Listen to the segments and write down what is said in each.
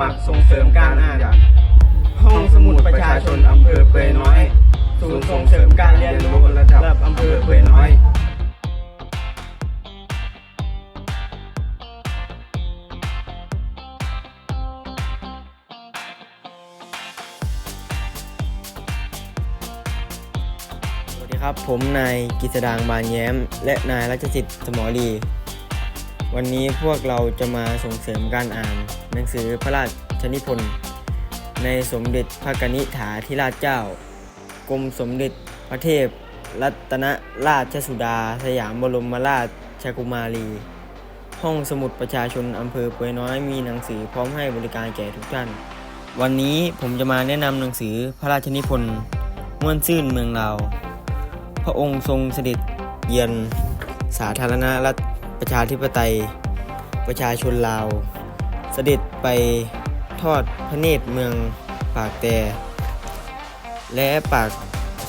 มัครส่งเสริมการอ่าน ห้องสมุดประชาชนอำเภอเปยน้อยศูนย์ส่งเสริมการเรียนรู้ระดับอำเภอเปยน้อยสวัสดีครับผมนายกิษดางบานแย้ม และนายรัชสิทธิ์สมอรี วันนี้พวกเราจะมาส่งเสริมการอ่านหนังสือพระราชนิพนธ์ในสมเด็จพระกนิษฐาธิราชเจ้า กรมสมเด็จพระเทพ รัตนราชสุดา สยามบรมราชกุมารี ห้องสมุดประชาชนอำเภอเปยน้อยมีหนังสือพร้อมให้บริการแก่ทุกท่าน วันนี้ผมจะมาแนะนำหนังสือพระราชนิพนธ์ม่วนซื่นเมืองลาพระองค์ทรงเสด็จเยือนสาธารณรัฐ ประชาธิปไตย ประชาชนลาว เสด็จไปทอดพระเนตรเมืองปากแต่ และปาก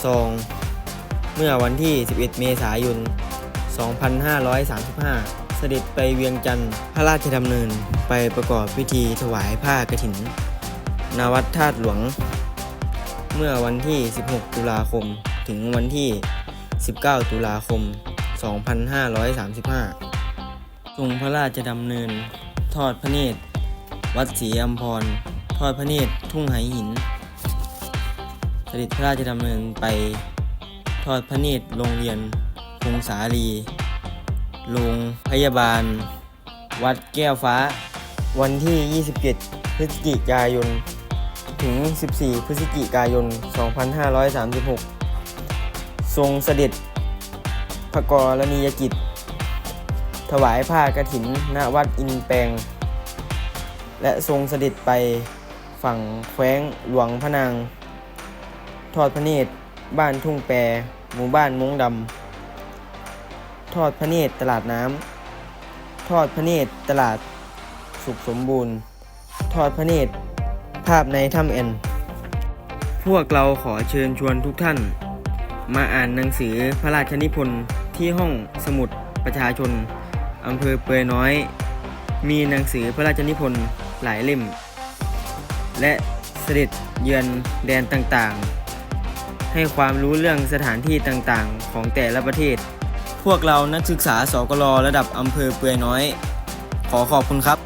ซอง เมื่อวันที่ 11 เมษายน 2535 เสด็จไปเวียงจันทร์พระราชดำเนินไปประกอบพิธีถวายผ้ากฐินณวัดธาตุหลวง เมื่อวันที่ 16 ตุลาคม ถึงวันที่ 19 ตุลาคม 2535 ทรงพระราชดำเนิน ทอดพระเนตร วัดศรีอัมพร ทอดพระเนตร ทุ่งไหหิน เสด็จพระราชดำเนินไป ทอดพระเนตรโรงเรียนพงสาลีโรงพยาบาล วัดแก้วฟ้า วันที่ 27 พฤศจิกายน ถึง 14 พฤศจิกายน 2536 ทรงเสด็จพระกรณียกิจ ถวายผ้ากฐินณวัดอินแปลงและทรงเสด็จไปฝั่งแขวงหลวงพระนาง ทอดพระเนตรบ้านทุ่งแปรหมู่บ้านมงดำ ทอดพระเนตรตลาดน้ำ ทอดพระเนตรตลาดสุขสมบูรณ์ ทอดพระเนตรภาพในถ้ำแอนพวกเราขอเชิญชวนทุกท่าน มาอ่านหนังสือพระราชนิพนธ์ที่ห้องสมุดประชาชน อำเภอเปยน้อย มีหนังสือพระราชนิพนธ์หลายเล่ม และเสด็จเยือนแดนต่างๆ ให้ความรู้เรื่องสถานที่ต่างๆ ของแต่ละประเทศ พวกเรานักศึกษาสกลระดับอำเภอเปยน้อย ขอขอบคุณครับ